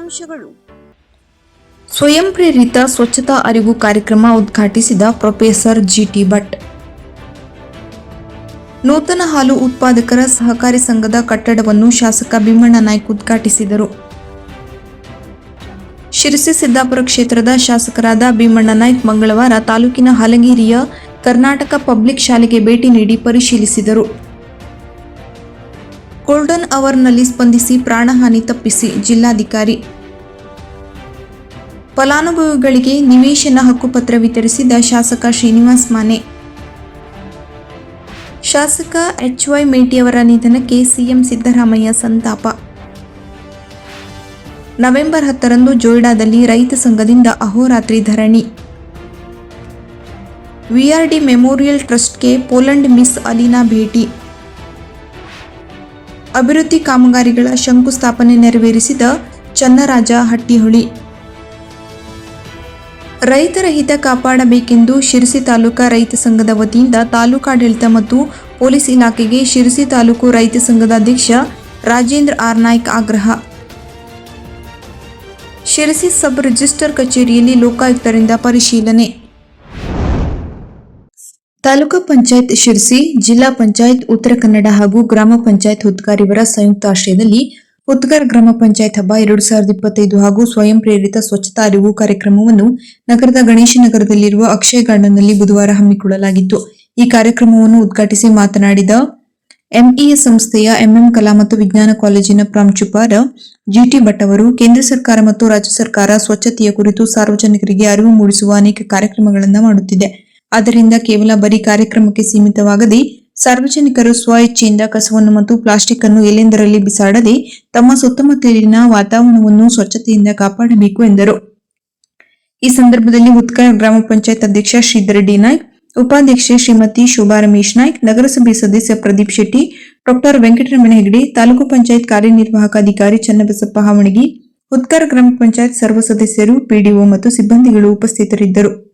ಮುಖ್ಯಾಂಶಗಳು ಸ್ವಯಂ ಪ್ರೇರಿತ ಸ್ವಚ್ಛತಾ ಅರಿವು ಕಾರ್ಯಕ್ರಮ ಉದ್ಘಾಟಿಸಿದ ಪ್ರೊಫೆಸರ್ ಜಿಟಿ ಭಟ್. ನೂತನ ಹಾಲು ಉತ್ಪಾದಕರ ಸಹಕಾರಿ ಸಂಘದ ಕಟ್ಟಡವನ್ನು ಶಾಸಕ ಭೀಮಣ್ಣ ನಾಯ್ಕ್ ಉದ್ಘಾಟಿಸಿದರು. ಶಿರಸಿ ಸಿದ್ದಾಪುರ ಕ್ಷೇತ್ರದ ಶಾಸಕರಾದ ಭೀಮಣ್ಣ ನಾಯ್ಕ್ ಮಂಗಳವಾರ ತಾಲೂಕಿನ ಹಲಗೇರಿಯ ಕರ್ನಾಟಕ ಪಬ್ಲಿಕ್ ಶಾಲೆಗೆ ಭೇಟಿ ನೀಡಿ ಪರಿಶೀಲಿಸಿದರು. ಗೋಲ್ಡನ್ ಅವರ್ನಲ್ಲಿ ಸ್ಪಂದಿಸಿ ಪ್ರಾಣಹಾನಿ ತಪ್ಪಿಸಿ ಜಿಲ್ಲಾಧಿಕಾರಿ. ಫಲಾನುಭವಿಗಳಿಗೆ ನಿವೇಶನ ಹಕ್ಕುಪತ್ರ ವಿತರಿಸಿದ ಶಾಸಕ ಶ್ರೀನಿವಾಸ್ ಮಾನೆ. ಶಾಸಕ ಎಚ್ ವೈ ಮೇಟಿಯವರ ನಿಧನಕ್ಕೆ ಸಿಎಂ ಸಿದ್ದರಾಮಯ್ಯ ಸಂತಾಪ. ನವೆಂಬರ್ ಹತ್ತರಂದು ಜೋಯ್ಡಾದಲ್ಲಿ ರೈತ ಸಂಘದಿಂದ ಅಹೋರಾತ್ರಿ ಧರಣಿ. ವಿಆರ್ಡಿ ಮೆಮೋರಿಯಲ್ ಟ್ರಸ್ಟ್ಗೆ ಪೋಲೆಂಡ್ ಮಿಸ್ ಅಲಿನಾ ಭೇಟಿ. ಅಭಿವೃದ್ಧಿ ಕಾಮಗಾರಿಗಳ ಶಂಕುಸ್ಥಾಪನೆ ನೆರವೇರಿಸಿದ ಚನ್ನರಾಜ ಹಟ್ಟಿಹೊಳಿ. ರೈತರ ಹಿತ ಕಾಪಾಡಬೇಕೆಂದು ಶಿರಸಿ ತಾಲೂಕಾ ರೈತ ಸಂಘದ ವತಿಯಿಂದ ತಾಲೂಕಾಡಳಿತ ಮತ್ತು ಪೊಲೀಸ್ ಇಲಾಖೆಗೆ ಶಿರಸಿ ತಾಲೂಕು ರೈತ ಸಂಘದ ಅಧ್ಯಕ್ಷ ರಾಜೇಂದ್ರ ಆರ್ ನಾಯ್ಕ್ ಆಗ್ರಹ. ಶಿರಸಿ ಸಬ್ ರಿಜಿಸ್ಟರ್ ಕಚೇರಿಯಲ್ಲಿ ಲೋಕಾಯುಕ್ತರಿಂದ ಪರಿಶೀಲನೆ. ತಾಲೂಕು ಪಂಚಾಯತ್ ಶಿರಸಿ, ಜಿಲ್ಲಾ ಪಂಚಾಯತ್, ಉತ್ತರ ಕನ್ನಡ ಹಾಗೂ ಗ್ರಾಮ ಪಂಚಾಯತ್ ಹುದ್ಗಾರಿವರ ಸಂಯುಕ್ತ ಆಶ್ರಯದಲ್ಲಿ ಹುದ್ಗಾರ್ ಗ್ರಾಮ ಪಂಚಾಯತ್ ಹಬ್ಬ ಎರಡು ಸಾವಿರದ ಇಪ್ಪತ್ತೈದು ಹಾಗೂ ಸ್ವಯಂ ಪ್ರೇರಿತ ಸ್ವಚ್ಛತಾ ಅರಿವು ಕಾರ್ಯಕ್ರಮವನ್ನು ನಗರದ ಗಣೇಶ ನಗರದಲ್ಲಿರುವ ಅಕ್ಷಯ ಗಾರ್ಡನ್ನಲ್ಲಿ ಬುಧವಾರ ಹಮ್ಮಿಕೊಳ್ಳಲಾಗಿತ್ತು. ಈ ಕಾರ್ಯಕ್ರಮವನ್ನು ಉದ್ಘಾಟಿಸಿ ಮಾತನಾಡಿದ ಎಂಇಎಸ್ ಸಂಸ್ಥೆಯ ಎಂಎಂ ಕಲಾ ಮತ್ತು ವಿಜ್ಞಾನ ಕಾಲೇಜಿನ ಪ್ರಾಂಶುಪಾಲ ಜಿಟಿ ಭಟ್ ಅವರು, ಕೇಂದ್ರ ಸರ್ಕಾರ ಮತ್ತು ರಾಜ್ಯ ಸರ್ಕಾರ ಸ್ವಚ್ಛತೆಯ ಕುರಿತು ಸಾರ್ವಜನಿಕರಿಗೆ ಅರಿವು ಮೂಡಿಸುವ ಅನೇಕ ಕಾರ್ಯಕ್ರಮಗಳನ್ನು ಮಾಡುತ್ತಿದೆ. ಆದ್ದರಿಂದ ಕೇವಲ ಬರೀ ಕಾರ್ಯಕ್ರಮಕ್ಕೆ ಸೀಮಿತವಾಗದೆ ಸಾರ್ವಜನಿಕರು ಸ್ವ ಇಚ್ಛೆಯಿಂದ ಕಸವನ್ನು ಮತ್ತು ಪ್ಲಾಸ್ಟಿಕ್ ಅನ್ನು ಎಲ್ಲೆಂದರಲ್ಲಿ ಬಿಸಾಡದೆ ತಮ್ಮ ಸುತ್ತಮುತ್ತಲಿನ ವಾತಾವರಣವನ್ನು ಸ್ವಚ್ಛತೆಯಿಂದ ಕಾಪಾಡಬೇಕು ಎಂದರು. ಈ ಸಂದರ್ಭದಲ್ಲಿ ಉತ್ಕಳ ಗ್ರಾಮ ಪಂಚಾಯತ್ ಅಧ್ಯಕ್ಷ ಶ್ರೀಧರ್ ಡಿ ನಾಯ್ಕ್, ಉಪಾಧ್ಯಕ್ಷೆ ಶ್ರೀಮತಿ ಶೋಭಾ ರಮೇಶ್ ನಾಯ್ಕ್, ನಗರಸಭೆ ಸದಸ್ಯ ಪ್ರದೀಪ್ ಶೆಟ್ಟಿ, ಡಾಕ್ಟರ್ ವೆಂಕಟರಮಣ ಹೆಗಡೆ, ತಾಲೂಕು ಪಂಚಾಯತ್ ಕಾರ್ಯನಿರ್ವಾಹಕ ಅಧಿಕಾರಿ ಚನ್ನಬಸಪ್ಪ ಹಾವಣಗಿ ಉತ್ಕರ ಗ್ರಾಮ ಪಂಚಾಯತ್ ಸರ್ವ ಸದಸ್ಯರು, ಪಿಡಿಒ ಮತ್ತು ಸಿಬ್ಬಂದಿಗಳು ಉಪಸ್ಥಿತರಿದ್ದರು.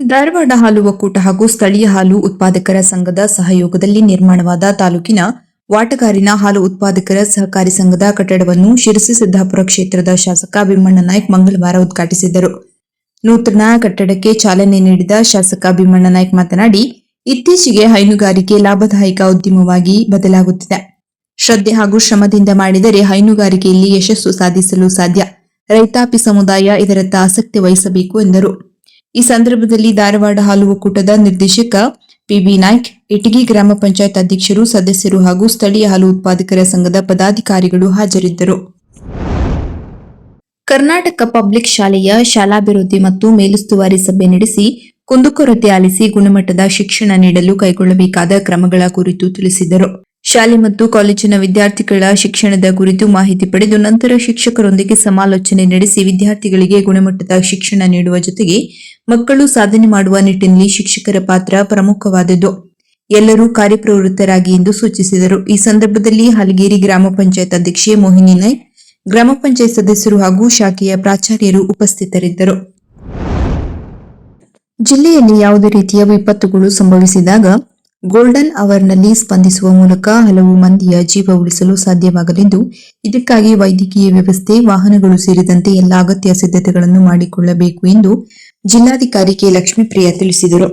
ಧಾರವಾಡ ಹಾಲು ಒಕ್ಕೂಟ ಹಾಗೂ ಸ್ಥಳೀಯ ಹಾಲು ಉತ್ಪಾದಕರ ಸಂಘದ ಸಹಯೋಗದಲ್ಲಿ ನಿರ್ಮಾಣವಾದ ತಾಲೂಕಿನ ವಾಟಗಾರಿನ ಹಾಲು ಉತ್ಪಾದಕರ ಸಹಕಾರಿ ಸಂಘದ ಕಟ್ಟಡವನ್ನು ಶಿರಸಿ ಸಿದ್ದಾಪುರ ಕ್ಷೇತ್ರದ ಶಾಸಕ ಭೀಮಣ್ಣ ನಾಯ್ಕ್ ಮಂಗಳವಾರ ಉದ್ಘಾಟಿಸಿದರು. ನೂತನ ಕಟ್ಟಡಕ್ಕೆ ಚಾಲನೆ ನೀಡಿದ ಶಾಸಕ ಭೀಮಣ್ಣ ನಾಯ್ಕ್ ಮಾತನಾಡಿ, ಇತ್ತೀಚೆಗೆ ಹೈನುಗಾರಿಕೆ ಲಾಭದಾಯಕ ಉದ್ಯಮವಾಗಿ ಬದಲಾಗುತ್ತಿದೆ. ಶ್ರದ್ಧೆ ಹಾಗೂ ಶ್ರಮದಿಂದ ಮಾಡಿದರೆ ಹೈನುಗಾರಿಕೆಯಲ್ಲಿ ಯಶಸ್ಸು ಸಾಧಿಸಲು ಸಾಧ್ಯ. ರೈತಾಪಿ ಸಮುದಾಯ ಇದರತ್ತ ಆಸಕ್ತಿ ವಹಿಸಬೇಕು ಎಂದರು. ಈ ಸಂದರ್ಭದಲ್ಲಿ ಧಾರವಾಡ ಹಾಲು ಒಕ್ಕೂಟದ ನಿರ್ದೇಶಕ ಪಿಬಿ ನಾಯ್ಕ್, ಇಟಗಿ ಗ್ರಾಮ ಪಂಚಾಯತ್ ಅಧ್ಯಕ್ಷರು, ಸದಸ್ಯರು ಹಾಗೂ ಸ್ಥಳೀಯ ಹಾಲು ಉತ್ಪಾದಕರ ಸಂಘದ ಪದಾಧಿಕಾರಿಗಳು ಹಾಜರಿದ್ದರು. ಕರ್ನಾಟಕ ಪಬ್ಲಿಕ್ ಶಾಲೆಯ ಶಾಲಾಭಿವೃದ್ಧಿ ಮತ್ತು ಮೇಲುಸ್ತುವಾರಿ ಸಭೆ ನಡೆಸಿ ಕುಂದುಕೊರತೆ ಆಲಿಸಿ ಗುಣಮಟ್ಟದ ಶಿಕ್ಷಣ ನೀಡಲು ಕೈಗೊಳ್ಳಬೇಕಾದ ಕ್ರಮಗಳ ಕುರಿತು ತಿಳಿಸಿದರು. ಶಾಲೆ ಮತ್ತು ಕಾಲೇಜಿನ ವಿದ್ಯಾರ್ಥಿಗಳ ಶಿಕ್ಷಣದ ಕುರಿತು ಮಾಹಿತಿ ಪಡೆದು ನಂತರ ಶಿಕ್ಷಕರೊಂದಿಗೆ ಸಮಾಲೋಚನೆ ನಡೆಸಿ ವಿದ್ಯಾರ್ಥಿಗಳಿಗೆ ಗುಣಮಟ್ಟದ ಶಿಕ್ಷಣ ನೀಡುವ ಜೊತೆಗೆ ಮಕ್ಕಳು ಸಾಧನೆ ಮಾಡುವ ನಿಟ್ಟಿನಲ್ಲಿ ಶಿಕ್ಷಕರ ಪಾತ್ರ ಪ್ರಮುಖವಾದದ್ದು. ಎಲ್ಲರೂ ಕಾರ್ಯಪ್ರವೃತ್ತರಾಗಿ ಎಂದು ಸೂಚಿಸಿದರು. ಈ ಸಂದರ್ಭದಲ್ಲಿ ಹಲಗೇರಿ ಗ್ರಾಮ ಪಂಚಾಯತ್ ಅಧ್ಯಕ್ಷೆ ಮೋಹಿನಿ ನಾಯ್ಕ್ ಗ್ರಾಮ ಪಂಚಾಯತ್ ಸದಸ್ಯರು ಹಾಗೂ ಶಾಖೆಯ ಪ್ರಾಚಾರ್ಯರು ಉಪಸ್ಥಿತರಿದ್ದರು. ಜಿಲ್ಲೆಯಲ್ಲಿ ಯಾವುದೇ ರೀತಿಯ ವಿಪತ್ತುಗಳು ಸಂಭವಿಸಿದಾಗ ಗೋಲ್ಡನ್ ಅವರ್ನಲ್ಲಿ ಸ್ಪಂದಿಸುವ ಮೂಲಕ ಹಲವು ಮಂದಿಯ ಜೀವ ಉಳಿಸಲು ಸಾಧ್ಯವಾಗಲಿದ್ದು ಇದಕ್ಕಾಗಿ ವೈದ್ಯಕೀಯ ವ್ಯವಸ್ಥೆ, ವಾಹನಗಳು ಸೇರಿದಂತೆ ಎಲ್ಲ ಅಗತ್ಯ ಸಿದ್ಧತೆಗಳನ್ನು ಮಾಡಿಕೊಳ್ಳಬೇಕು ಎಂದು ಜಿಲ್ಲಾಧಿಕಾರಿ ಕೆ. ಲಕ್ಷ್ಮೀಪ್ರಿಯ ತಿಳಿಸಿದರು.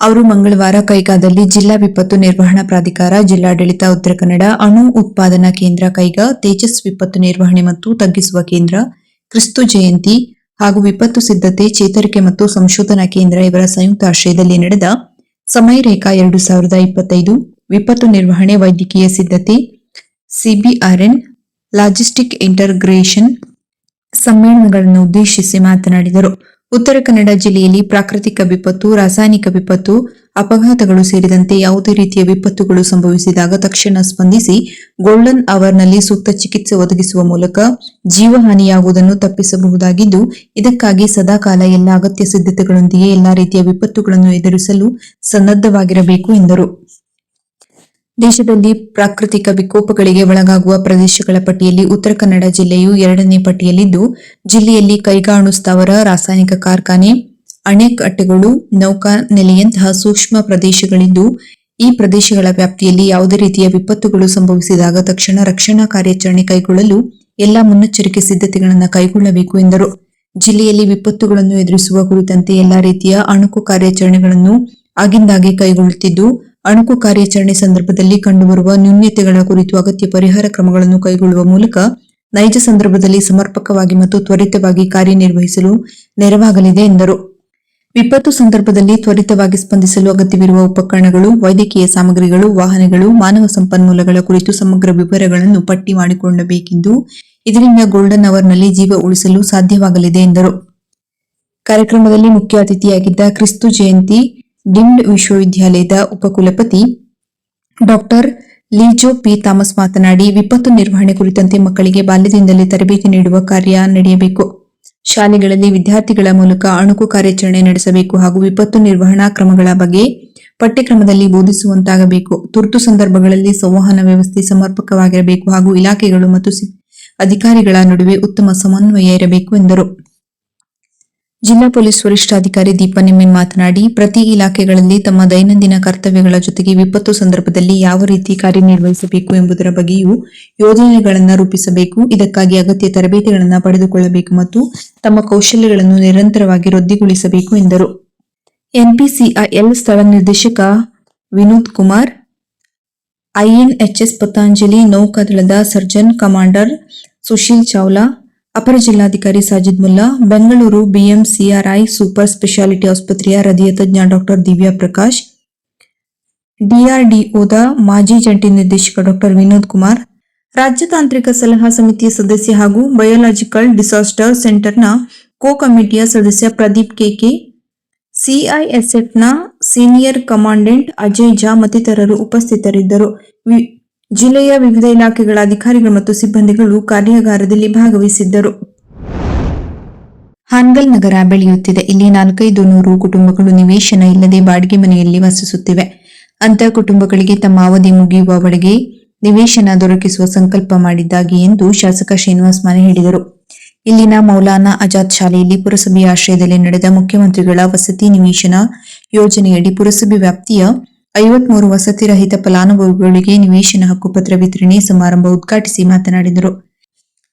ಅವರು ಮಂಗಳವಾರ ಕೈಗಾದಲ್ಲಿ ಜಿಲ್ಲಾ ವಿಪತ್ತು ನಿರ್ವಹಣಾ ಪ್ರಾಧಿಕಾರ, ಜಿಲ್ಲಾಡಳಿತ, ಉತ್ತರ ಕನ್ನಡ, ಅಣು ಉತ್ಪಾದನಾ ಕೇಂದ್ರ, ಕೈಗಾ, ತೇಜಸ್ ವಿಪತ್ತು ನಿರ್ವಹಣೆ ಮತ್ತು ತಗ್ಗಿಸುವ ಕೇಂದ್ರ, ಕ್ರಿಸ್ತು ಜಯಂತಿ ಹಾಗೂ ವಿಪತ್ತು ಸಿದ್ಧತೆ, ಚೇತರಿಕೆ ಮತ್ತು ಸಂಶೋಧನಾ ಕೇಂದ್ರ ಇವರ ಸಂಯುಕ್ತ ಆಶ್ರಯದಲ್ಲಿ ನಡೆದ ಸಮಯ ರೇಖಾ ಎರಡು ಸಾವಿರದ ಇಪ್ಪತ್ತೈದು ವಿಪತ್ತು ನಿರ್ವಹಣೆ ವೈದ್ಯಕೀಯ ಸಿದ್ಧತೆ, ಸಿಬಿಆರ್ಎನ್, ಲಾಜಿಸ್ಟಿಕ್ ಇಂಟರ್ಗ್ರೇಷನ್ ಸಮ್ಮೇಳನಗಳನ್ನು ಉದ್ದೇಶಿಸಿ ಮಾತನಾಡಿದರು. ಉತ್ತರ ಕನ್ನಡ ಜಿಲ್ಲೆಯಲ್ಲಿ ಪ್ರಾಕೃತಿಕ ವಿಪತ್ತು, ರಾಸಾಯನಿಕ ವಿಪತ್ತು, ಅಪಘಾತಗಳು ಸೇರಿದಂತೆ ಯಾವುದೇ ರೀತಿಯ ವಿಪತ್ತುಗಳು ಸಂಭವಿಸಿದಾಗ ತಕ್ಷಣ ಸ್ಪಂದಿಸಿ ಗೋಲ್ಡನ್ ಅವರ್ನಲ್ಲಿ ಸೂಕ್ತ ಚಿಕಿತ್ಸೆ ಒದಗಿಸುವ ಮೂಲಕ ಜೀವಹಾನಿಯಾಗುವುದನ್ನು ತಪ್ಪಿಸಬಹುದಾಗಿದ್ದು, ಇದಕ್ಕಾಗಿ ಸದಾಕಾಲ ಎಲ್ಲ ಅಗತ್ಯ ಸಿದ್ಧತೆಗಳೊಂದಿಗೆ ಎಲ್ಲಾ ರೀತಿಯ ವಿಪತ್ತುಗಳನ್ನು ಎದುರಿಸಲು ಸನ್ನದ್ಧವಾಗಿರಬೇಕು ಎಂದರು. ದೇಶದಲ್ಲಿ ಪ್ರಾಕೃತಿಕ ವಿಕೋಪಗಳಿಗೆ ಒಳಗಾಗುವ ಪ್ರದೇಶಗಳ ಪಟ್ಟಿಯಲ್ಲಿ ಉತ್ತರ ಕನ್ನಡ ಜಿಲ್ಲೆಯು ಎರಡನೇ ಪಟ್ಟಿಯಲ್ಲಿದ್ದು, ಜಿಲ್ಲೆಯಲ್ಲಿ ಕೈಗಾಣು ಸ್ಥಾವರ, ರಾಸಾಯನಿಕ ಕಾರ್ಖಾನೆ, ಅಣೆಕಟ್ಟೆಗಳು ನೌಕಾ ನೆಲೆಯಂತಹ ಸೂಕ್ಷ್ಮ ಪ್ರದೇಶಗಳಿದ್ದು, ಈ ಪ್ರದೇಶಗಳ ವ್ಯಾಪ್ತಿಯಲ್ಲಿ ಯಾವುದೇ ರೀತಿಯ ವಿಪತ್ತುಗಳು ಸಂಭವಿಸಿದಾಗ ತಕ್ಷಣ ರಕ್ಷಣಾ ಕಾರ್ಯಾಚರಣೆ ಕೈಗೊಳ್ಳಲು ಎಲ್ಲಾ ಮುನ್ನೆಚ್ಚರಿಕೆ ಸಿದ್ಧತೆಗಳನ್ನು ಕೈಗೊಳ್ಳಬೇಕು ಎಂದರು. ಜಿಲ್ಲೆಯಲ್ಲಿ ವಿಪತ್ತುಗಳನ್ನು ಎದುರಿಸುವ ಕುರಿತಂತೆ ಎಲ್ಲಾ ರೀತಿಯ ಅಣುಕು ಕಾರ್ಯಾಚರಣೆಗಳನ್ನು ಆಗಿಂದಾಗೆ ಕೈಗೊಳ್ಳುತ್ತಿದ್ದು ಅಣುಕು ಕಾರ್ಯಾಚರಣೆ ಸಂದರ್ಭದಲ್ಲಿ ಕಂಡುಬರುವ ನ್ಯೂನ್ಯತೆಗಳ ಕುರಿತು ಅಗತ್ಯ ಪರಿಹಾರ ಕ್ರಮಗಳನ್ನು ಕೈಗೊಳ್ಳುವ ಮೂಲಕ ನೈಜ ಸಂದರ್ಭದಲ್ಲಿ ಸಮರ್ಪಕವಾಗಿ ಮತ್ತು ತ್ವರಿತವಾಗಿ ಕಾರ್ಯನಿರ್ವಹಿಸಲು ನೆರವಾಗಲಿದೆ ಎಂದರು. ವಿಪತ್ತು ಸಂದರ್ಭದಲ್ಲಿ ತ್ವರಿತವಾಗಿ ಸ್ಪಂದಿಸಲು ಅಗತ್ಯವಿರುವ ಉಪಕರಣಗಳು, ವೈದ್ಯಕೀಯ ಸಾಮಗ್ರಿಗಳು, ವಾಹನಗಳು, ಮಾನವ ಸಂಪನ್ಮೂಲಗಳ ಕುರಿತು ಸಮಗ್ರ ವಿವರಗಳನ್ನು ಪಟ್ಟಿ ಮಾಡಿಕೊಳ್ಳಬೇಕೆಂದು ಇದರಿಂದ ಗೋಲ್ಡನ್ ಅವರ್ನಲ್ಲಿ ಜೀವ ಉಳಿಸಲು ಸಾಧ್ಯವಾಗಲಿದೆ ಎಂದರು. ಕಾರ್ಯಕ್ರಮದಲ್ಲಿ ಮುಖ್ಯ ಅತಿಥಿಯಾಗಿದ್ದ ಕ್ರಿಸ್ತು ಜಯಂತಿ ಡಿಮ್ಡ್ ವಿಶ್ವವಿದ್ಯಾಲಯದ ಉಪಕುಲಪತಿ ಡಾಕ್ಟರ್ ಲೀಜೋ ಪಿ ಥಾಮಸ್ ಮಾತನಾಡಿ, ವಿಪತ್ತು ನಿರ್ವಹಣೆ ಕುರಿತಂತೆ ಮಕ್ಕಳಿಗೆ ಬಾಲ್ಯದಿಂದಲೇ ತರಬೇತಿ ನೀಡುವ ಕಾರ್ಯ ನಡೆಯಬೇಕು. ಶಾಲೆಗಳಲ್ಲಿ ವಿದ್ಯಾರ್ಥಿಗಳ ಮೂಲಕ ಅಣುಕು ಕಾರ್ಯಾಚರಣೆ ನಡೆಸಬೇಕು ಹಾಗೂ ವಿಪತ್ತು ನಿರ್ವಹಣಾ ಕ್ರಮಗಳ ಬಗ್ಗೆ ಪಠ್ಯಕ್ರಮದಲ್ಲಿ ಬೋಧಿಸುವಂತಾಗಬೇಕು. ತುರ್ತು ಸಂದರ್ಭಗಳಲ್ಲಿ ಸಂವಹನ ವ್ಯವಸ್ಥೆ ಸಮರ್ಪಕವಾಗಿರಬೇಕು ಹಾಗೂ ಇಲಾಖೆಗಳು ಮತ್ತು ಅಧಿಕಾರಿಗಳ ನಡುವೆ ಉತ್ತಮ ಸಮನ್ವಯ ಇರಬೇಕು ಎಂದರು. ಜಿಲ್ಲಾ ಪೊಲೀಸ್ ವರಿಷ್ಠಾಧಿಕಾರಿ ದೀಪ ನಿಮ್ಮಿನ್ ಮಾತನಾಡಿ, ಪ್ರತಿ ಇಲಾಖೆಗಳಲ್ಲಿ ತಮ್ಮ ದೈನಂದಿನ ಕರ್ತವ್ಯಗಳ ಜೊತೆಗೆ ವಿಪತ್ತು ಸಂದರ್ಭದಲ್ಲಿ ಯಾವ ರೀತಿ ಕಾರ್ಯನಿರ್ವಹಿಸಬೇಕು ಎಂಬುದರ ಬಗ್ಗೆಯೂ ಯೋಜನೆಗಳನ್ನು ರೂಪಿಸಬೇಕು. ಇದಕ್ಕಾಗಿ ಅಗತ್ಯ ತರಬೇತಿಗಳನ್ನು ಪಡೆದುಕೊಳ್ಳಬೇಕು ಮತ್ತು ತಮ್ಮ ಕೌಶಲ್ಯಗಳನ್ನು ನಿರಂತರವಾಗಿ ವೃದ್ಧಿಗೊಳಿಸಬೇಕು ಎಂದರು. ಎನ್ಪಿಸಿಐಎಲ್ ಸ್ಥಳ ನಿರ್ದೇಶಕ ವಿನೋದ್ ಕುಮಾರ್, ಐಎನ್ಎಚ್ಎಸ್ ಪತಾಂಜಲಿ, ನೌಕಾದಳದ ಸರ್ಜನ್ ಕಮಾಂಡರ್ ಸುಶೀಲ್ ಚಾವ್ಲಾ ಅಪರ ಜಿಲ್ಲಾಧಿಕಾರಿ Sajid Mulla, Bengaluru BMCRI super speciality ಆಸ್ಪತ್ರೆಯ ಹೃದಯ ತಜ್ಞ ಡಾಕ್ಟರ್ ದಿವ್ಯಾ ಪ್ರಕಾಶ್, ಡಿಆರ್ಡಿಒದ ಮಾಜಿ ಜಂಟಿ ನಿರ್ದೇಶಕ ಡಾಕ್ಟರ್ ವಿನೋದ್ ಕುಮಾರ್, ರಾಜ್ಯ ತಾಂತ್ರಿಕ ಸಲಹಾ ಸಮಿತಿಯ ಸದಸ್ಯ ಹಾಗೂ ಬಯೋಲಾಜಿಕಲ್ ಡಿಸಾಸ್ಟರ್ ಸೆಂಟರ್ನ ಕೋ ಕಮಿಟಿಯ ಸದಸ್ಯ ಪ್ರದೀಪ್ ಕೆಕೆ, ಸಿಐಎಸ್ಎಫ್ನ ಸೀನಿಯರ್ ಕಮಾಂಡೆಂಟ್ ಅಜಯ್ ಝಾ ಮತ್ತಿತರರು ಉಪಸ್ಥಿತರಿದ್ದರು. ಜಿಲ್ಲೆಯ ವಿವಿಧ ಇಲಾಖೆಗಳ ಅಧಿಕಾರಿಗಳು ಮತ್ತು ಸಿಬ್ಬಂದಿಗಳು ಕಾರ್ಯಾಗಾರದಲ್ಲಿ ಭಾಗವಹಿಸಿದ್ದರು. ಹಾನ್ಗಲ್ ನಗರ ಬೆಳೆಯುತ್ತಿದೆ. ಇಲ್ಲಿ ನಾಲ್ಕೈದು ನೂರು ಕುಟುಂಬಗಳು ನಿವೇಶನ ಇಲ್ಲದೆ ಬಾಡಿಗೆ ಮನೆಯಲ್ಲಿ ವಾಸಿಸುತ್ತಿವೆ. ಅಂತ ಕುಟುಂಬಗಳಿಗೆ ತಮ್ಮ ಅವಧಿ ಮುಗಿಯುವವರೆಗೆ ನಿವೇಶನ ದೊರಕಿಸುವ ಸಂಕಲ್ಪ ಮಾಡಿದ್ದಾಗಿ ಎಂದು ಶಾಸಕ ಶ್ರೀನಿವಾಸ್ ಮನೆ ಹೇಳಿದರು. ಇಲ್ಲಿನ ಮೌಲಾನಾ ಆಜಾದ್ ಶಾಲೆಯಲ್ಲಿ ಪುರಸಭೆಯ ಆಶ್ರಯದಲ್ಲಿ ನಡೆದ ಮುಖ್ಯಮಂತ್ರಿಗಳ ವಸತಿ ನಿವೇಶನ ಯೋಜನೆಯಡಿ ಪುರಸಭೆ ವ್ಯಾಪ್ತಿಯ ಐವತ್ಮೂರು ವಸತಿ ರಹಿತ ಫಲಾನುಭವಿಗಳಿಗೆ ನಿವೇಶನ ಹಕ್ಕುಪತ್ರ ವಿತರಣೆ ಸಮಾರಂಭ ಉದ್ಘಾಟಿಸಿ ಮಾತನಾಡಿದರು.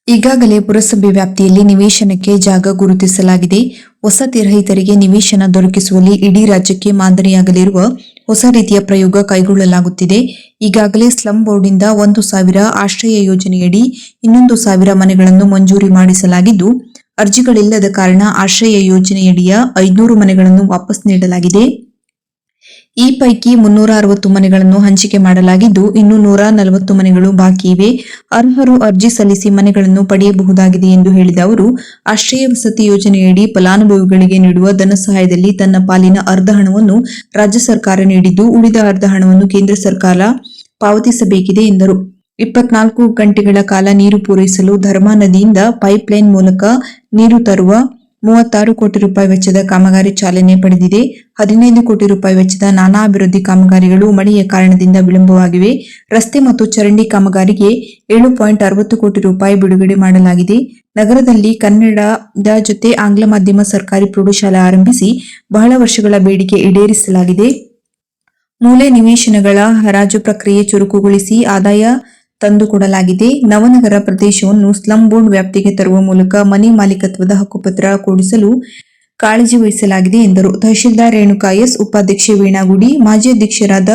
ಈಗಾಗಲೇ ಪುರಸಭೆ ವ್ಯಾಪ್ತಿಯಲ್ಲಿ ನಿವೇಶನಕ್ಕೆ ಜಾಗ ಗುರುತಿಸಲಾಗಿದೆ. ವಸತಿ ರಹಿತರಿಗೆ ನಿವೇಶನ ದೊರಕಿಸುವಲ್ಲಿ ಇಡೀ ರಾಜ್ಯಕ್ಕೆ ಮಾದರಿಯಾಗಲಿರುವ ಹೊಸ ರೀತಿಯ ಪ್ರಯೋಗ ಕೈಗೊಳ್ಳಲಾಗುತ್ತಿದೆ. ಈಗಾಗಲೇ ಸ್ಲಂ ಬೋರ್ಡ್ನಿಂದ ಒಂದು ಸಾವಿರ ಆಶ್ರಯ ಯೋಜನೆಯಡಿ ಇನ್ನೊಂದು ಸಾವಿರ ಮನೆಗಳನ್ನು ಮಂಜೂರಿ ಮಾಡಿಸಲಾಗಿದ್ದು, ಅರ್ಜಿಗಳಿಲ್ಲದ ಕಾರಣ ಆಶ್ರಯ ಯೋಜನೆಯಡಿಯ ಐದುನೂರು ಮನೆಗಳನ್ನು ವಾಪಸ್ ನೀಡಲಾಗಿದೆ. ಈ ಪೈಕಿ ಮುನ್ನೂರ ಅರವತ್ತು ಮನೆಗಳನ್ನು ಹಂಚಿಕೆ ಮಾಡಲಾಗಿದ್ದು, ಇನ್ನು ನೂರ ನಲವತ್ತು ಮನೆಗಳು ಬಾಕಿ ಇವೆ. ಅರ್ಹರು ಅರ್ಜಿ ಸಲ್ಲಿಸಿ ಮನೆಗಳನ್ನು ಪಡೆಯಬಹುದಾಗಿದೆ ಎಂದು ಹೇಳಿದ ಅವರು, ಆಶ್ರಯ ವಸತಿ ಯೋಜನೆಯಡಿ ಫಲಾನುಭವಿಗಳಿಗೆ ನೀಡುವ ಧನ ಸಹಾಯದಲ್ಲಿ ತನ್ನ ಪಾಲಿನ ಅರ್ಧ ಹಣವನ್ನು ರಾಜ್ಯ ಸರ್ಕಾರ ನೀಡಿದ್ದು, ಉಳಿದ ಅರ್ಧ ಹಣವನ್ನು ಕೇಂದ್ರ ಸರ್ಕಾರ ಪಾವತಿಸಬೇಕಿದೆ ಎಂದರು. ಇಪ್ಪತ್ನಾಲ್ಕು ಗಂಟೆಗಳ ಕಾಲ ನೀರು ಪೂರೈಸಲು ಧರ್ಮಾ ನದಿಯಿಂದ ಪೈಪ್ಲೈನ್ ಮೂಲಕ ನೀರು ತರುವ ಮೂವತ್ತಾರು ಕೋಟಿ ರೂಪಾಯಿ ವೆಚ್ಚದ ಕಾಮಗಾರಿ ಚಾಲನೆ ಪಡೆದಿದೆ. ಹದಿನೈದು ಕೋಟಿ ರೂಪಾಯಿ ವೆಚ್ಚದ ನಾನಾ ಅಭಿವೃದ್ಧಿ ಕಾಮಗಾರಿಗಳು ಮಳೆಯ ಕಾರಣದಿಂದ ವಿಳಂಬವಾಗಿವೆ. ರಸ್ತೆ ಮತ್ತು ಚರಂಡಿ ಕಾಮಗಾರಿಗೆ ಏಳು ಪಾಯಿಂಟ್ ಅರವತ್ತು ಕೋಟಿ ರೂಪಾಯಿ ಬಿಡುಗಡೆ ಮಾಡಲಾಗಿದೆ. ನಗರದಲ್ಲಿ ಕನ್ನಡದ ಜೊತೆ ಆಂಗ್ಲ ಮಾಧ್ಯಮ ಸರ್ಕಾರಿ ಪ್ರೌಢಶಾಲೆ ಆರಂಭಿಸಿ ಬಹಳ ವರ್ಷಗಳ ಬೇಡಿಕೆ ಈಡೇರಿಸಲಾಗಿದೆ. ಮೂಲೆ ನಿವೇಶನಗಳ ಹರಾಜು ಪ್ರಕ್ರಿಯೆ ಚುರುಕುಗೊಳಿಸಿ ಆದಾಯ ತಂದುಕೊಡಲಾಗಿದೆ. ನವನಗರ ಪ್ರದೇಶವನ್ನು ಸ್ಲಂ ಬೋರ್ಡ್ ವ್ಯಾಪ್ತಿಗೆ ತರುವ ಮೂಲಕ ಮನೆ ಮಾಲೀಕತ್ವದ ಹಕ್ಕುಪತ್ರ ಕೊಡಿಸಲು ಕಾಳಜಿ ವಹಿಸಲಾಗಿದೆ ಎಂದರು. ತಹಶೀಲ್ದಾರ್ ರೇಣುಕಾ ಎಸ್, ಉಪಾಧ್ಯಕ್ಷೆ ವೀಣಾಗುಡಿ, ಮಾಜಿ ಅಧ್ಯಕ್ಷರಾದ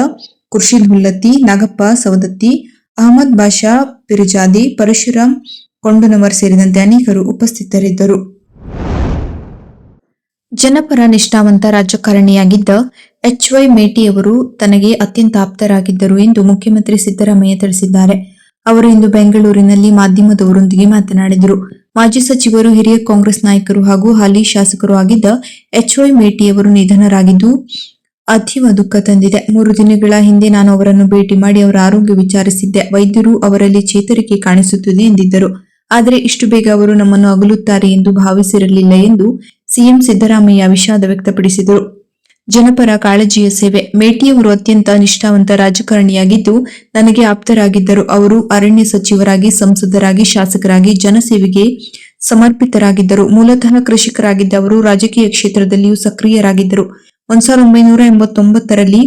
ಖುರ್ಷಿದ್ ಹುಲ್ಲತ್ತಿ, ನಾಗಪ್ಪ ಸವದತ್ತಿ, ಅಹಮದ್ ಬಾಷಾ ಪಿರುಜಾದಿ ಪರಶುರಾಮ್ ಕೊಂಡನವರ್ ಸೇರಿದಂತೆ ಅನೇಕರು ಉಪಸ್ಥಿತರಿದ್ದರು. ಜನಪರ ನಿಷ್ಠಾವಂತ ರಾಜಕಾರಣಿಯಾಗಿದ್ದ ಎಚ್ ವೈ ಮೇಟಿಯವರು ತನಗೆ ಅತ್ಯಂತ ಆಪ್ತರಾಗಿದ್ದರು ಎಂದು ಮುಖ್ಯಮಂತ್ರಿ ಸಿದ್ದರಾಮಯ್ಯ ತಿಳಿಸಿದ್ದಾರೆ. ಅವರು ಇಂದು ಬೆಂಗಳೂರಿನಲ್ಲಿ ಮಾಧ್ಯಮದವರೊಂದಿಗೆ ಮಾತನಾಡಿದರು. ಮಾಜಿ ಸಚಿವರು, ಹಿರಿಯ ಕಾಂಗ್ರೆಸ್ ನಾಯಕರು ಹಾಗೂ ಹಾಲಿ ಶಾಸಕರು ಆಗಿದ್ದ ಎಚ್ ವೈ ಮೇಟಿಯವರು ನಿಧನರಾಗಿದ್ದು, ಅತೀವ ದುಃಖ ತಂದಿದೆ. ಮೂರು ದಿನಗಳ ಹಿಂದೆ ನಾನು ಅವರನ್ನು ಭೇಟಿ ಮಾಡಿ ಅವರ ಆರೋಗ್ಯ ವಿಚಾರಿಸಿದ್ದೆ. ವೈದ್ಯರು ಅವರಲ್ಲಿ ಚೇತರಿಕೆ ಕಾಣಿಸುತ್ತಿದೆ ಎಂದಿದ್ದರು. ಆದರೆ ಇಷ್ಟು ಬೇಗ ಅವರು ನಮ್ಮನ್ನು ಅಗಲುತ್ತಾರೆ ಎಂದು ಭಾವಿಸಿರಲಿಲ್ಲ ಎಂದು ಸಿಎಂ ಸಿದ್ದರಾಮಯ್ಯ ವಿಷಾದ ವ್ಯಕ್ತಪಡಿಸಿದರು. ಜನಪರ ಕಾಳಜಿಯ ಸೇವೆ. ಮೇಟಿಯವರು ಅತ್ಯಂತ ನಿಷ್ಠಾವಂತ ರಾಜಕಾರಣಿಯಾಗಿದ್ದು, ನನಗೆ ಆಪ್ತರಾಗಿದ್ದರು. ಅವರು ಅರಣ್ಯ ಸಚಿವರಾಗಿ, ಸಂಸದರಾಗಿ, ಶಾಸಕರಾಗಿ, ಜನಸೇವೆಗೆ ಸಮರ್ಪಿತರಾಗಿದ್ದರು. ಮೂಲತಃ ಕೃಷಿಕರಾಗಿದ್ದ ಅವರು ರಾಜಕೀಯ ಕ್ಷೇತ್ರದಲ್ಲಿಯೂ ಸಕ್ರಿಯರಾಗಿದ್ದರು. ಒಂದ್ ಸಾವಿರದ ಒಂಬೈನೂರ ಎಂಬತ್ತೊಂಬತ್ತರಲ್ಲಿ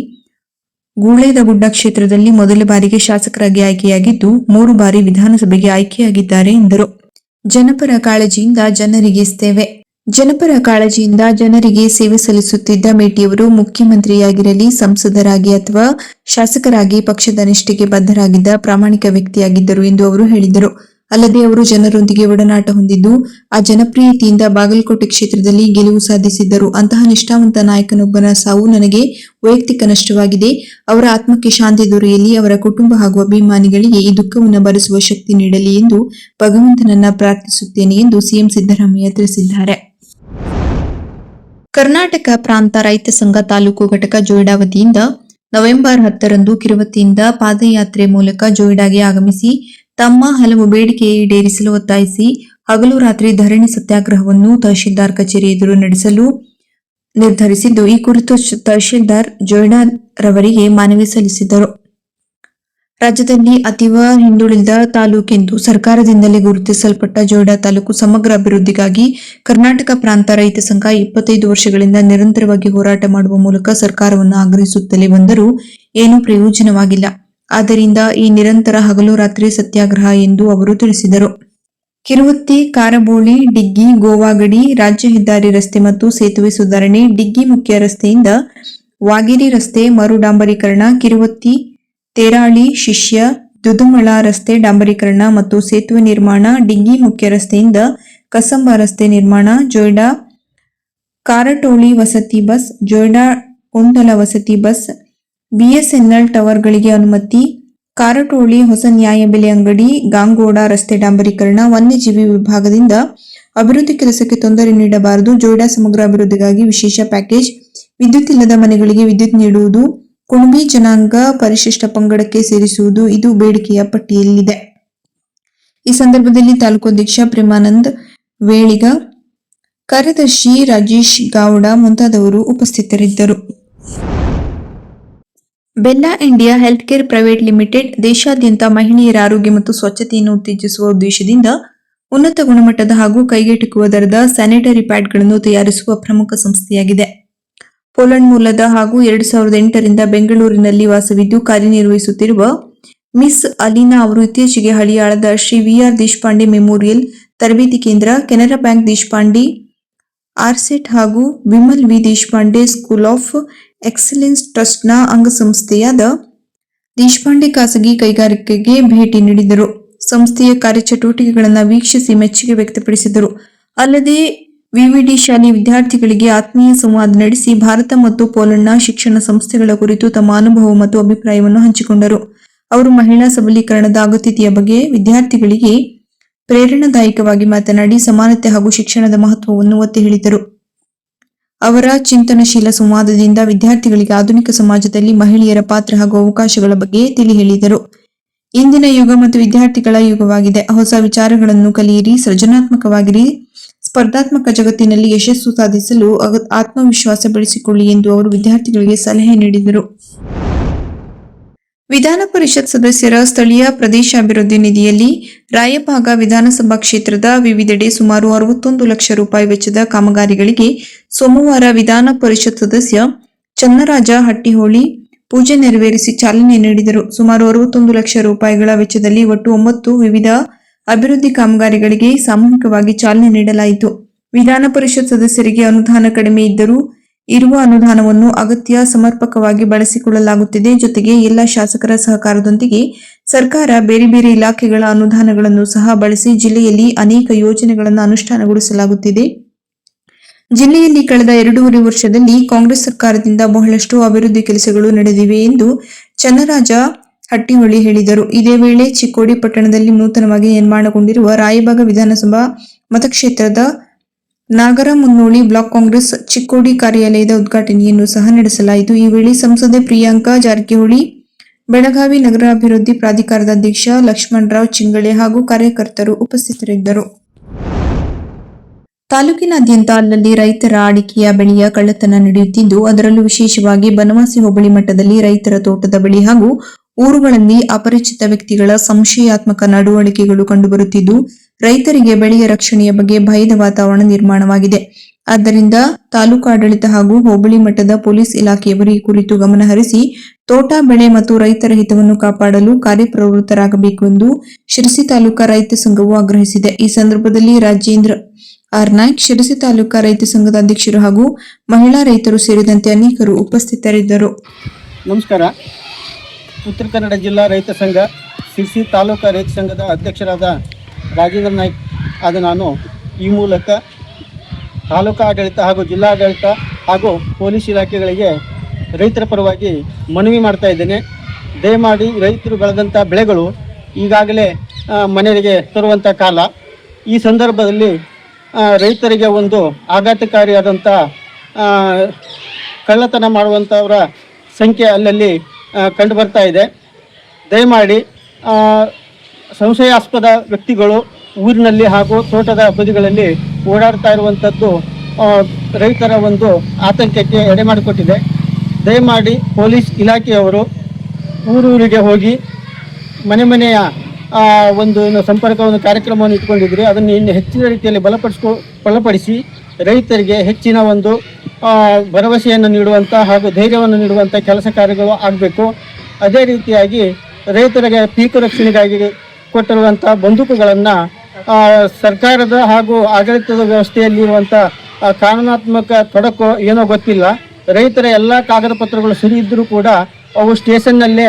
ಗೂಳೇದಗುಡ್ಡ ಕ್ಷೇತ್ರದಲ್ಲಿ ಮೊದಲ ಬಾರಿಗೆ ಶಾಸಕರಾಗಿ ಆಯ್ಕೆಯಾಗಿದ್ದು, ಮೂರು ಬಾರಿ ವಿಧಾನಸಭೆಗೆ ಆಯ್ಕೆಯಾಗಿದ್ದಾರೆ ಎಂದರು. ಜನಪರ ಕಾಳಜಿಯಿಂದ ಜನರಿಗೆ ಸೇವೆ. ಜನಪರ ಕಾಳಜಿಯಿಂದ ಜನರಿಗೆ ಸೇವೆ ಸಲ್ಲಿಸುತ್ತಿದ್ದ ಮೇಟಿಯವರು ಮುಖ್ಯಮಂತ್ರಿಯಾಗಿರಲಿ, ಸಂಸದರಾಗಿ ಅಥವಾ ಶಾಸಕರಾಗಿ ಪಕ್ಷದ ನಿಷ್ಠೆಗೆ ಬದ್ಧರಾಗಿದ್ದ ಪ್ರಾಮಾಣಿಕ ವ್ಯಕ್ತಿಯಾಗಿದ್ದರು ಎಂದು ಅವರು ಹೇಳಿದರು. ಅಲ್ಲದೆ ಅವರು ಜನರೊಂದಿಗೆ ಒಡನಾಟ ಹೊಂದಿದ್ದು, ಆ ಜನಪ್ರಿಯತೆಯಿಂದ ಬಾಗಲಕೋಟೆ ಕ್ಷೇತ್ರದಲ್ಲಿ ಗೆಲುವು ಸಾಧಿಸಿದ್ದರು. ಅಂತಹ ನಿಷ್ಠಾವಂತ ನಾಯಕನೊಬ್ಬನ ಸಾವು ನನಗೆ ವೈಯಕ್ತಿಕ ನಷ್ಟವಾಗಿದೆ. ಅವರ ಆತ್ಮಕ್ಕೆ ಶಾಂತಿ ದೊರೆಯಲಿ, ಅವರ ಕುಟುಂಬ ಹಾಗೂ ಅಭಿಮಾನಿಗಳಿಗೆ ಈ ದುಃಖವನ್ನು ಭರಿಸುವ ಶಕ್ತಿ ನೀಡಲಿ ಎಂದು ಭಗವಂತನನ್ನ ಪ್ರಾರ್ಥಿಸುತ್ತೇನೆ ಎಂದು ಸಿಎಂ ಸಿದ್ದರಾಮಯ್ಯ ತಿಳಿಸಿದ್ದಾರೆ. ಕರ್ನಾಟಕ ಪ್ರಾಂತ ರೈತ ಸಂಘ ತಾಲೂಕು ಘಟಕ ಜೋಯಿಡಾ ವತಿಯಿಂದ ನವೆಂಬರ್ ಹತ್ತರಂದು ಕಿರುವತಿಯಿಂದ ಪಾದಯಾತ್ರೆ ಮೂಲಕ ಜೋಯಿಡಾಗೆ ಆಗಮಿಸಿ ತಮ್ಮ ಹಲವು ಬೇಡಿಕೆ ಈಡೇರಿಸಲು ಒತ್ತಾಯಿಸಿ ಹಗಲು ರಾತ್ರಿ ಧರಣಿ ಸತ್ಯಾಗ್ರಹವನ್ನು ತಹಶೀಲ್ದಾರ್ ಕಚೇರಿ ಎದುರು ನಡೆಸಲು ನಿರ್ಧರಿಸಿದ್ದು, ಈ ಕುರಿತು ತಹಶೀಲ್ದಾರ್ ಜೋಯಿಡಾ ರವರಿಗೆ ಮನವಿ ಸಲ್ಲಿಸಿದರು. ರಾಜ್ಯದಲ್ಲಿ ಅತೀವ ಹಿಂದುಳಿದ ತಾಲೂಕೆಂದು ಸರ್ಕಾರದಿಂದಲೇ ಗುರುತಿಸಲ್ಪಟ್ಟ ಜೋಯಿಡಾ ತಾಲೂಕು ಸಮಗ್ರ ಅಭಿವೃದ್ಧಿಗಾಗಿ ಕರ್ನಾಟಕ ಪ್ರಾಂತ ರೈತ ಸಂಘ ಇಪ್ಪತ್ತೈದು ವರ್ಷಗಳಿಂದ ನಿರಂತರವಾಗಿ ಹೋರಾಟ ಮಾಡುವ ಮೂಲಕ ಸರ್ಕಾರವನ್ನು ಆಗ್ರಹಿಸುತ್ತಲೇ ಬಂದರೂ ಏನೂ ಪ್ರಯೋಜನವಾಗಿಲ್ಲ. ಆದ್ದರಿಂದ ಈ ನಿರಂತರ ಹಗಲು ರಾತ್ರಿ ಸತ್ಯಾಗ್ರಹ ಎಂದು ಅವರು ತಿಳಿಸಿದರು. ಕಿರುವತ್ತಿ, ಕಾರಬೋಳಿ, ಡಿಗ್ಗಿ, ಗೋವಾಗಡಿ, ರಾಜ್ಯ ಹೆದ್ದಾರಿ ರಸ್ತೆ ಮತ್ತು ಸೇತುವೆ ಸುಧಾರಣೆ, ಡಿಗ್ಗಿ ಮುಖ್ಯ ರಸ್ತೆಯಿಂದ ವಾಗೇರಿ ರಸ್ತೆ ಮರು ಡಾಂಬರೀಕರಣ ಕಿರುವತ್ತಿ ತೇರಾಳಿ, ಶಿಷ್ಯ, ದುದುಮಳ ರಸ್ತೆ ಡಾಂಬರೀಕರಣ ಮತ್ತು ಸೇತುವೆ ನಿರ್ಮಾಣ ಡಿಗ್ಗಿ ಮುಖ್ಯ ರಸ್ತೆಯಿಂದ ಕಸಂಬ ರಸ್ತೆ ನಿರ್ಮಾಣ, ಜೋಯ್ಡಾ ಕಾರಟೋಳಿ ವಸತಿ ಬಸ್, ಜೋಯ್ಡಾ ಕೊಂಡಲ ವಸತಿ ಬಸ್, ಬಿಎಸ್ಎನ್ಎಲ್ ಟವರ್ಗಳಿಗೆ ಅನುಮತಿ, ಕಾರಟೋಳಿ ಹೊಸ ನ್ಯಾಯಬೆಲೆ ಅಂಗಡಿ, ಗಾಂಗೋಡ ರಸ್ತೆ ಡಾಂಬರೀಕರಣ, ವನ್ಯಜೀವಿ ವಿಭಾಗದಿಂದ ಅಭಿವೃದ್ಧಿ ಕೆಲಸಕ್ಕೆ ತೊಂದರೆ ನೀಡಬಾರದು, ಜೋಯ್ಡಾ ಸಮಗ್ರ ಅಭಿವೃದ್ಧಿಗಾಗಿ ವಿಶೇಷ ಪ್ಯಾಕೇಜ್, ವಿದ್ಯುತ್ ಇಲ್ಲದ ಮನೆಗಳಿಗೆ ವಿದ್ಯುತ್ ನೀಡುವುದು ಕುಣಬಿ ಜನಾಂಗ ಪರಿಶಿಷ್ಟ ಪಂಗಡಕ್ಕೆ ಸೇರಿಸುವುದು ಇದು ಬೇಡಿಕೆಯ ಪಟ್ಟಿಯಲ್ಲಿದೆ. ಈ ಸಂದರ್ಭದಲ್ಲಿ ತಾಲೂಕು ಅಧ್ಯಕ್ಷ ಪ್ರೇಮಾನಂದ್ ವೇಳಿಗ, ಕಾರ್ಯದರ್ಶಿ ರಾಜೇಶ್ ಗೌಡ ಮುಂತಾದವರು ಉಪಸ್ಥಿತರಿದ್ದರು. Bella India health care private limited ದೇಶಾದ್ಯಂತ ಮಹಿಳೆಯರ ಆರೋಗ್ಯ ಮತ್ತು ಸ್ವಚ್ಛತೆಯನ್ನು ಉತ್ತೇಜಿಸುವ ಉದ್ದೇಶದಿಂದ ಉನ್ನತ ಗುಣಮಟ್ಟದ ಹಾಗೂ ಕೈಗೆಟುಕುವ ದರದ ಸ್ಯಾನಿಟರಿ ಪ್ಯಾಡ್ಗಳನ್ನು ತಯಾರಿಸುವ ಪ್ರಮುಖ ಸಂಸ್ಥೆಯಾಗಿದೆ. ಪೋಲೆಂಡ್ ಮೂಲದ ಹಾಗೂ ಎರಡ್ ಸಾವಿರದ ಎಂಟರಿಂದ ಬೆಂಗಳೂರಿನಲ್ಲಿ ವಾಸವಿದ್ದು ಕಾರ್ಯನಿರ್ವಹಿಸುತ್ತಿರುವ ಮಿಸ್ ಅಲೀನಾ ಅವರು ಇತ್ತೀಚೆಗೆ ಹಳಿಯಾಳದ Shri V R Deshpande memorial ತರಬೇತಿ ಕೇಂದ್ರ, ಕೆನರಾ ಬ್ಯಾಂಕ್ ದೇಶಪಾಂಡೆ, ಆರ್ಸೆಟ್ ಹಾಗೂ Vimal V Deshpande school of excellence ಟ್ರಸ್ಟ್ನ ಅಂಗಸಂಸ್ಥೆಯಾದ ದೇಶಪಾಂಡೆ ಖಾಸಗಿ ಕೈಗಾರಿಕೆಗೆ ಭೇಟಿ ನೀಡಿದರು. ಸಂಸ್ಥೆಯ ಕಾರ್ಯಚಟುವಟಿಕೆಗಳನ್ನು ವೀಕ್ಷಿಸಿ ಮೆಚ್ಚುಗೆ ವ್ಯಕ್ತಪಡಿಸಿದರು. ಅಲ್ಲದೆ ವಿವಿಡಿ ಶಾಲೆ ವಿದ್ಯಾರ್ಥಿಗಳಿಗೆ ಆತ್ಮೀಯ ಸಂವಾದ ನಡೆಸಿ ಭಾರತ ಮತ್ತು ಪೋಲೆಂಡ್ನ ಶಿಕ್ಷಣ ಸಂಸ್ಥೆಗಳ ಕುರಿತು ತಮ್ಮ ಅನುಭವ ಮತ್ತು ಅಭಿಪ್ರಾಯವನ್ನು ಹಂಚಿಕೊಂಡರು. ಅವರು ಮಹಿಳಾ ಸಬಲೀಕರಣದ ಅಗತ್ಯತೆಯ ಬಗ್ಗೆ ವಿದ್ಯಾರ್ಥಿಗಳಿಗೆ ಪ್ರೇರಣಾದಾಯಕವಾಗಿ ಮಾತನಾಡಿ ಸಮಾನತೆ ಹಾಗೂ ಶಿಕ್ಷಣದ ಮಹತ್ವವನ್ನು ಒತ್ತಿ ಹೇಳಿದರು. ಅವರ ಚಿಂತನಶೀಲ ಸಂವಾದದಿಂದ ವಿದ್ಯಾರ್ಥಿಗಳಿಗೆ ಆಧುನಿಕ ಸಮಾಜದಲ್ಲಿ ಮಹಿಳೆಯರ ಪಾತ್ರ ಹಾಗೂ ಅವಕಾಶಗಳ ಬಗ್ಗೆ ತಿಳಿ ಹೇಳಿದರು ಇಂದಿನ ಯುಗ ಮತ್ತು ವಿದ್ಯಾರ್ಥಿಗಳ ಯುಗವಾಗಿದೆ. ಹೊಸ ವಿಚಾರಗಳನ್ನು ಕಲಿಯಿರಿ, ಸೃಜನಾತ್ಮಕವಾಗಿರಿ. ಸ್ಪರ್ಧಾತ್ಮಕ ಜಗತ್ತಿನಲ್ಲಿ ಯಶಸ್ಸು ಸಾಧಿಸಲು ಆತ್ಮವಿಶ್ವಾಸ ಬೆಳೆಸಿಕೊಳ್ಳಿ ಎಂದು ಅವರು ವಿದ್ಯಾರ್ಥಿಗಳಿಗೆ ಸಲಹೆ ನೀಡಿದರು. ವಿಧಾನ ಪರಿಷತ್ ಸದಸ್ಯರ ಸ್ಥಳೀಯ ಪ್ರದೇಶಾಭಿವೃದ್ಧಿ ನಿಧಿಯಲ್ಲಿ ರಾಯಭಾಗ ವಿಧಾನಸಭಾ ಕ್ಷೇತ್ರದ ವಿವಿಧೆಡೆ ಸುಮಾರು ಅರವತ್ತೊಂದು ಲಕ್ಷ ರೂಪಾಯಿ ವೆಚ್ಚದ ಕಾಮಗಾರಿಗಳಿಗೆ ಸೋಮವಾರ ವಿಧಾನ ಪರಿಷತ್ ಸದಸ್ಯ ಚನ್ನರಾಜ ಹಟ್ಟಿಹೋಳಿ ಪೂಜೆ ನೆರವೇರಿಸಿ ಚಾಲನೆ ನೀಡಿದರು. ಸುಮಾರು ಅರವತ್ತೊಂದು ಲಕ್ಷ ರೂಪಾಯಿಗಳ ವೆಚ್ಚದಲ್ಲಿ ಒಟ್ಟು ಒಂಬತ್ತು ವಿವಿಧ ಅಭಿವೃದ್ಧಿ ಕಾಮಗಾರಿಗಳಿಗೆ ಸಾಮೂಹಿಕವಾಗಿ ಚಾಲನೆ ನೀಡಲಾಯಿತು. ವಿಧಾನ ಪರಿಷತ್ ಸದಸ್ಯರಿಗೆ ಅನುದಾನ ಕಡಿಮೆ ಇದ್ದರೂ ಇರುವ ಅನುದಾನವನ್ನು ಅಗತ್ಯ ಸಮರ್ಪಕವಾಗಿ ಬಳಸಿಕೊಳ್ಳಲಾಗುತ್ತಿದೆ. ಜೊತೆಗೆ ಎಲ್ಲ ಶಾಸಕರ ಸಹಕಾರದೊಂದಿಗೆ ಸರ್ಕಾರ ಬೇರೆ ಬೇರೆ ಇಲಾಖೆಗಳ ಅನುದಾನಗಳನ್ನು ಸಹ ಬಳಸಿ ಜಿಲ್ಲೆಯಲ್ಲಿ ಅನೇಕ ಯೋಜನೆಗಳನ್ನು ಅನುಷ್ಠಾನಗೊಳಿಸಲಾಗುತ್ತಿದೆ. ಜಿಲ್ಲೆಯಲ್ಲಿ ಕಳೆದ ಎರಡೂವರೆ ವರ್ಷದಲ್ಲಿ ಕಾಂಗ್ರೆಸ್ ಸರ್ಕಾರದಿಂದ ಬಹಳಷ್ಟು ಅಭಿವೃದ್ಧಿ ಕೆಲಸಗಳು ನಡೆದಿವೆ ಎಂದು ಚನ್ನರಾಜ ಹಟ್ಟಿಹೊಳಿ ಹೇಳಿದರು. ಇದೇ ವೇಳೆ ಚಿಕ್ಕೋಡಿ ಪಟ್ಟಣದಲ್ಲಿ ನೂತನವಾಗಿ ನಿರ್ಮಾಣಗೊಂಡಿರುವ ರಾಯಬಾಗ ವಿಧಾನಸಭಾ ಮತಕ್ಷೇತ್ರದ ನಾಗರ ಮುನ್ನೋಳಿ ಬ್ಲಾಕ್ ಕಾಂಗ್ರೆಸ್ ಚಿಕ್ಕೋಡಿ ಕಾರ್ಯಾಲಯದ ಉದ್ಘಾಟನೆಯನ್ನು ಸಹ ನಡೆಸಲಾಯಿತು. ಈ ವೇಳೆ ಸಂಸದೆ ಪ್ರಿಯಾಂಕಾ ಜಾರಕಿಹೊಳಿ, ಬೆಳಗಾವಿ ನಗರಾಭಿವೃದ್ಧಿ ಪ್ರಾಧಿಕಾರದ ಅಧ್ಯಕ್ಷ ಲಕ್ಷ್ಮಣರಾವ್ ಚಿಂಗಳೆ ಹಾಗೂ ಕಾರ್ಯಕರ್ತರು ಉಪಸ್ಥಿತರಿದ್ದರು. ತಾಲೂಕಿನಾದ್ಯಂತ ಅಲ್ಲಲ್ಲಿ ರೈತರ ಅಡಿಕೆಯ ಬೆಳೆಯ ಕಳ್ಳತನ ನಡೆಯುತ್ತಿದ್ದು, ಅದರಲ್ಲೂ ವಿಶೇಷವಾಗಿ ಬನವಾಸಿ ಹೋಬಳಿ ಮಟ್ಟದಲ್ಲಿ ರೈತರ ತೋಟದ ಬಳಿ ಹಾಗೂ ಊರುಗಳಲ್ಲಿ ಅಪರಿಚಿತ ವ್ಯಕ್ತಿಗಳ ಸಂಶಯಾತ್ಮಕ ನಡವಳಿಕೆಗಳು ಕಂಡುಬರುತ್ತಿದ್ದು, ರೈತರಿಗೆ ಬೆಳೆಯ ರಕ್ಷಣೆಯ ಬಗ್ಗೆ ಭಯದ ವಾತಾವರಣ ನಿರ್ಮಾಣವಾಗಿದೆ. ಆದ್ದರಿಂದ ತಾಲೂಕಾಡಳಿತ ಹಾಗೂ ಹೋಬಳಿ ಮಟ್ಟದ ಪೊಲೀಸ್ ಇಲಾಖೆಯವರು ಈ ಕುರಿತು ಗಮನಹರಿಸಿ ತೋಟ, ಬೆಳೆ ಮತ್ತು ರೈತರ ಹಿತವನ್ನು ಕಾಪಾಡಲು ಕಾರ್ಯಪ್ರವೃತ್ತರಾಗಬೇಕು ಎಂದು ಶಿರಸಿ ತಾಲೂಕಾ ರೈತ ಸಂಘವು ಆಗ್ರಹಿಸಿದೆ. ಈ ಸಂದರ್ಭದಲ್ಲಿ ರಾಜೇಂದ್ರ ಆರ್ ನಾಯ್ಕ್, ಶಿರಸಿ ತಾಲೂಕಾ ರೈತ ಸಂಘದ ಅಧ್ಯಕ್ಷರು ಹಾಗೂ ಮಹಿಳಾ ರೈತರು ಸೇರಿದಂತೆ ಅನೇಕರು ಉಪಸ್ಥಿತರಿದ್ದರು. ನಮಸ್ಕಾರ. ಉತ್ತರ ಕನ್ನಡ ಜಿಲ್ಲಾ ರೈತ ಸಂಘ, ಸಿರ್ಸಿ ತಾಲೂಕು ರೈತ ಸಂಘದ ಅಧ್ಯಕ್ಷರಾದ ರಾಜೇಂದ್ರ ನಾಯ್ಕ್ ಆದ ನಾನು ಈ ಮೂಲಕ ತಾಲೂಕು ಆಡಳಿತ ಹಾಗೂ ಜಿಲ್ಲಾಡಳಿತ ಹಾಗೂ ಪೊಲೀಸ್ ಇಲಾಖೆಗಳಿಗೆ ರೈತರ ಪರವಾಗಿ ಮನವಿ ಮಾಡ್ತಾ ಇದ್ದೇನೆ. ದಯಮಾಡಿ ರೈತರು ಬೆಳೆದಂಥ ಬೆಳೆಗಳು ಈಗಾಗಲೇ ಮನೆಗೆ ತರುವಂಥ ಕಾಲ. ಈ ಸಂದರ್ಭದಲ್ಲಿ ರೈತರಿಗೆ ಒಂದು ಆಘಾತಕಾರಿಯಾದಂಥ ಕಳ್ಳತನ ಮಾಡುವಂಥವರ ಸಂಖ್ಯೆ ಅಲ್ಲಲ್ಲಿ ಕಂಡು ಬರ್ತಾ ಇದೆ. ದಯಮಾಡಿ ಸಂಶಯಾಸ್ಪದ ವ್ಯಕ್ತಿಗಳು ಊರಿನಲ್ಲಿ ಹಾಗೂ ತೋಟದ ಬದಿಗಳಲ್ಲಿ ಓಡಾಡ್ತಾ ಇರುವಂಥದ್ದು ರೈತರ ಒಂದು ಆತಂಕಕ್ಕೆ ಎಡೆ ಮಾಡಿಕೊಟ್ಟಿದೆ. ದಯಮಾಡಿ ಪೊಲೀಸ್ ಇಲಾಖೆಯವರು ಊರೂರಿಗೆ ಹೋಗಿ ಮನೆ ಮನೆಯ ಒಂದು ಸಂಪರ್ಕ ಒಂದು ಕಾರ್ಯಕ್ರಮವನ್ನು ಇಟ್ಕೊಂಡಿದ್ರಿ ಅದನ್ನು ಇನ್ನು ಹೆಚ್ಚಿನ ರೀತಿಯಲ್ಲಿ ಬಲಪಡಿಸ್ಕೊ, ಬಲಪಡಿಸಿ ರೈತರಿಗೆ ಹೆಚ್ಚಿನ ಒಂದು ಭರವಸೆಯನ್ನು ನೀಡುವಂಥ ಹಾಗೂ ಧೈರ್ಯವನ್ನು ನೀಡುವಂಥ ಕೆಲಸ ಕಾರ್ಯಗಳು ಆಗಬೇಕು. ಅದೇ ರೀತಿಯಾಗಿ ರೈತರಿಗೆ ಪೀಕು ರಕ್ಷಣೆಗಾಗಿ ಕೊಟ್ಟಿರುವಂಥ ಬಂದೂಕುಗಳನ್ನು ಸರ್ಕಾರದ ಹಾಗೂ ಆಡಳಿತದ ವ್ಯವಸ್ಥೆಯಲ್ಲಿ ಇರುವಂಥ ಆ, ಕಾನೂನಾತ್ಮಕ ತೊಡಕು ಏನೋ ಗೊತ್ತಿಲ್ಲ. ರೈತರ ಎಲ್ಲ ಕಾಗದ ಪತ್ರಗಳು ಸರಿ ಇದ್ದರೂ ಕೂಡ ಅವು ಸ್ಟೇಷನ್ನಲ್ಲೇ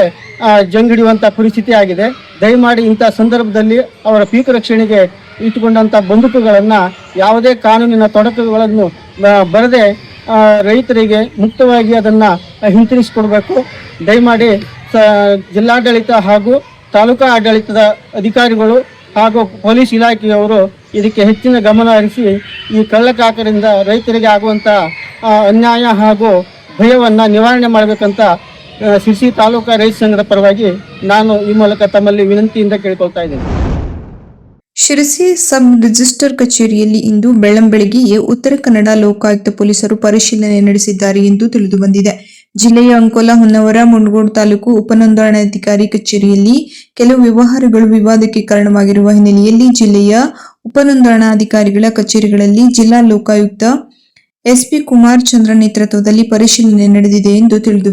ಜಂಗಿಡಿಯುವಂಥ ಪರಿಸ್ಥಿತಿ ಆಗಿದೆ. ದಯಮಾಡಿ ಇಂಥ ಸಂದರ್ಭದಲ್ಲಿ ಅವರ ಪೀಕು ರಕ್ಷಣೆಗೆ ಇಟ್ಟುಕೊಂಡಂಥ ಬಂದೂಕುಗಳನ್ನು ಯಾವುದೇ ಕಾನೂನಿನ ತೊಡಕುಗಳನ್ನು ಬರದೆ ರೈತರಿಗೆ ಮುಕ್ತವಾಗಿ ಅದನ್ನು ಹಿಂತಿರುಗಿಸಿಕೊಡ್ಬೇಕು. ದಯಮಾಡಿ ಸ ಜಿಲ್ಲಾಡಳಿತ ಹಾಗೂ ತಾಲೂಕಾ ಆಡಳಿತದ ಅಧಿಕಾರಿಗಳು ಹಾಗೂ ಪೊಲೀಸ್ ಇಲಾಖೆಯವರು ಇದಕ್ಕೆ ಹೆಚ್ಚಿನ ಗಮನ ಹರಿಸಿ ಈ ಕಳ್ಳಕಾಕರಿಂದ ರೈತರಿಗೆ ಆಗುವಂಥ ಅನ್ಯಾಯ ಹಾಗೂ ಭಯವನ್ನು ನಿವಾರಣೆ ಮಾಡಬೇಕಂತ ಆ, ಶಿರ್ಸಿ ತಾಲೂಕಾ ರೈತ ಸಂಘದ ಪರವಾಗಿ ನಾನು ಈ ಮೂಲಕ ತಮ್ಮಲ್ಲಿ ವಿನಂತಿಯಿಂದ ಕೇಳಿಕೊಳ್ತಾ ಇದ್ದೇನೆ. ಶಿರಸಿ ಸಬ್ ರಿಜಿಸ್ಟರ್ ಕಚೇರಿಯಲ್ಲಿ ಇಂದು ಬೆಳ್ಳಂಬೆಳಗ್ಗೆಯೇ ಉತ್ತರ ಕನ್ನಡ ಲೋಕಾಯುಕ್ತ ಪೊಲೀಸರು ಪರಿಶೀಲನೆ ನಡೆಸಿದ್ದಾರೆ ಎಂದು ತಿಳಿದು ಬಂದಿದೆ ಜಿಲ್ಲೆಯ ಅಂಕೋಲ ಹೊನ್ನವರ ಮುಂಡಗೋಡು ತಾಲೂಕು ಉಪನೋಂದಣಾಧಿಕಾರಿ ಕಚೇರಿಯಲ್ಲಿ ಕೆಲವು ವ್ಯವಹಾರಗಳು ವಿವಾದಕ್ಕೆ ಕಾರಣವಾಗಿರುವ ಹಿನ್ನೆಲೆಯಲ್ಲಿ ಜಿಲ್ಲೆಯ ಉಪನೋಂದಣಾಧಿಕಾರಿಗಳ ಕಚೇರಿಗಳಲ್ಲಿ ಜಿಲ್ಲಾ ಲೋಕಾಯುಕ್ತ ಎಸ್ಪಿ ಕುಮಾರ್ ಚಂದ್ರ ನೇತೃತ್ವದಲ್ಲಿ ಪರಿಶೀಲನೆ ನಡೆದಿದೆ ಎಂದು ತಿಳಿದು